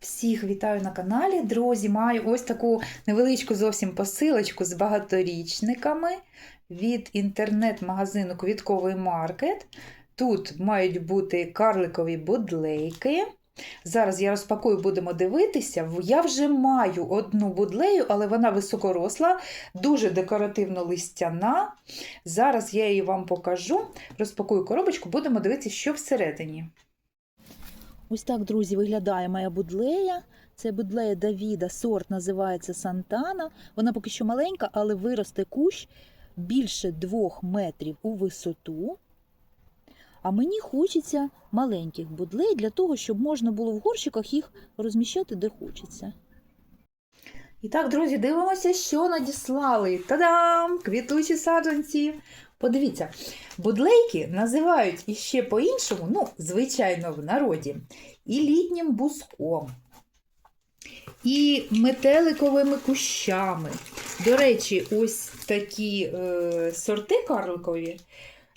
Всіх вітаю на каналі. Друзі, маю ось таку невеличку зовсім посилочку з багаторічниками від інтернет-магазину Квітковий маркет. Тут мають бути карликові будлейки. Зараз я розпакую, будемо дивитися. Я вже маю одну будлею, але вона високоросла, дуже декоративно листяна. Зараз я її вам покажу. Розпакую коробочку, будемо дивитися, що всередині. Ось так, друзі, виглядає моя будлея. Це будлея Давіда, сорт називається Сантана. Вона поки що маленька, але виросте кущ більше двох метрів у висоту. А мені хочеться маленьких будлей для того, щоб можна було в горщиках їх розміщати де хочеться. І так, друзі, дивимося, що надіслали. Та-дам! Квітучі саджанці. Подивіться, будлейки називають іще по-іншому, ну, звичайно, в народі, і літнім буском, і метеликовими кущами. До речі, ось такі е, сорти карликові.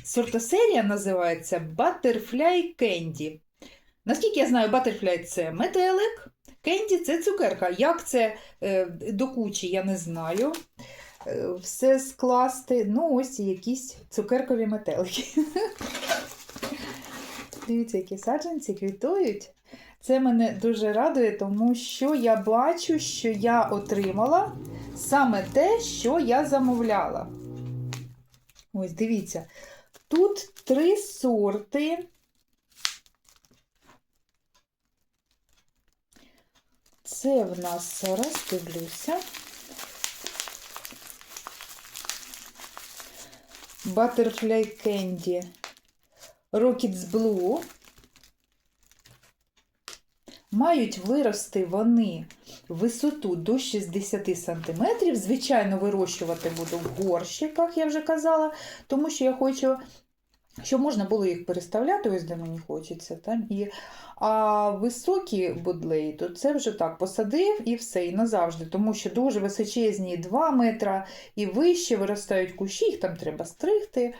Сортосерія називається Butterfly Candy. Наскільки я знаю, Butterfly – це метелик, Кенді це цукерка. Як це е, до кучі, я не знаю. Все скласти. Ну, ось якісь цукеркові метелики. Дивіться, які саджанці квітують. Це мене дуже радує, тому що я бачу, що я отримала саме те, що я замовляла. Ось, дивіться. Тут три сорти. Це в нас зараз дивлюся. Butterfly Candy Rockets Blue. Мають вирости вони висоту до 60 см. Звичайно, вирощувати буду в горщиках, я вже казала, тому що я хочу, щоб можна було їх переставляти, ось де мені хочеться. Там, і... А високі будлеї, то це вже так посадив і все, і назавжди, тому що дуже височезні 2 метра і вище виростають кущі, їх там треба стригти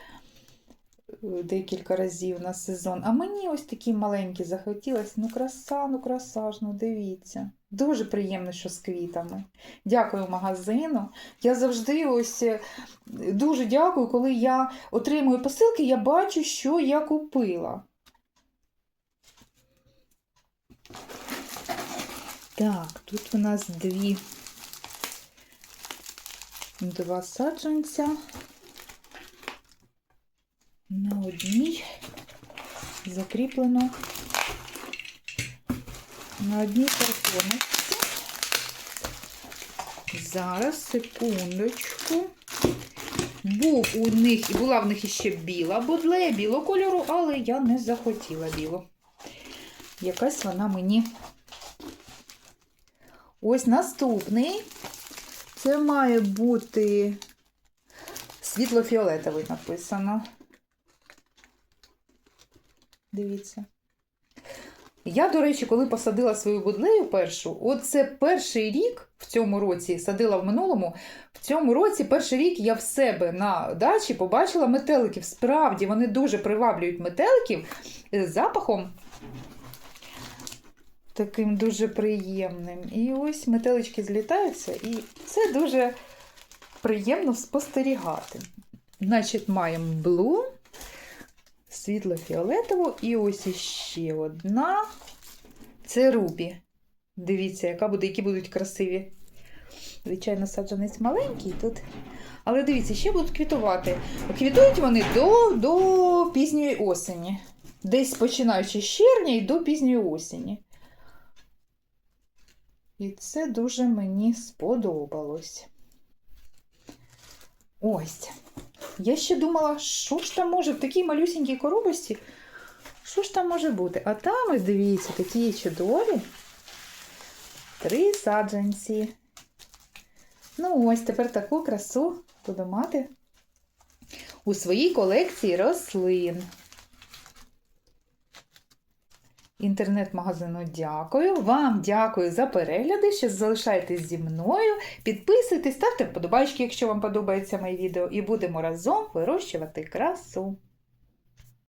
декілька разів на сезон. А мені ось такі маленькі захотілося. Ну, краса, ну краса ж, ну дивіться. Дуже приємно, що з квітами. Дякую магазину. Я завжди ось е, дуже дякую, коли я отримую посилки, я бачу, що я купила. Так, тут у нас дві два саджанця. Одній закріплено на одній картоночці. Зараз, секундочку. Був у них, і була в них іще біла будлея, білого кольору, але я не захотіла білу. Якась вона мені. Ось наступний. Це має бути світло-фіолетовий написано. Дивіться. Я, до речі, коли посадила свою будлею першу, от це перший рік в цьому році, садила в минулому, в цьому році перший рік я в себе на дачі побачила метеликів. Справді, вони дуже приваблюють метеликів з запахом таким дуже приємним. І ось метелички злітаються, і це дуже приємно спостерігати. Значить, маємо блу світло-фіолетову. І ось іще одна. Це рубі. Дивіться, яка буде, які будуть красиві. Звичайно, саджанець маленький тут. Але дивіться, ще будуть квітувати. Квітують вони до, до пізньої осені. Десь починаючи з червня і до пізньої осені. І це дуже мені сподобалось. Ось. Я ще думала, що ж там може в такій малюсінькій коробочці, що ж там може бути? А там, ось дивіться, такі чудові три саджанці. Ну, ось тепер таку красу буду мати у своїй колекції рослин. Інтернет-магазину дякую. Вам дякую за перегляди, що залишайтесь зі мною. Підписуйтесь, ставте вподобайки, якщо вам подобається моє відео, і будемо разом вирощувати красу.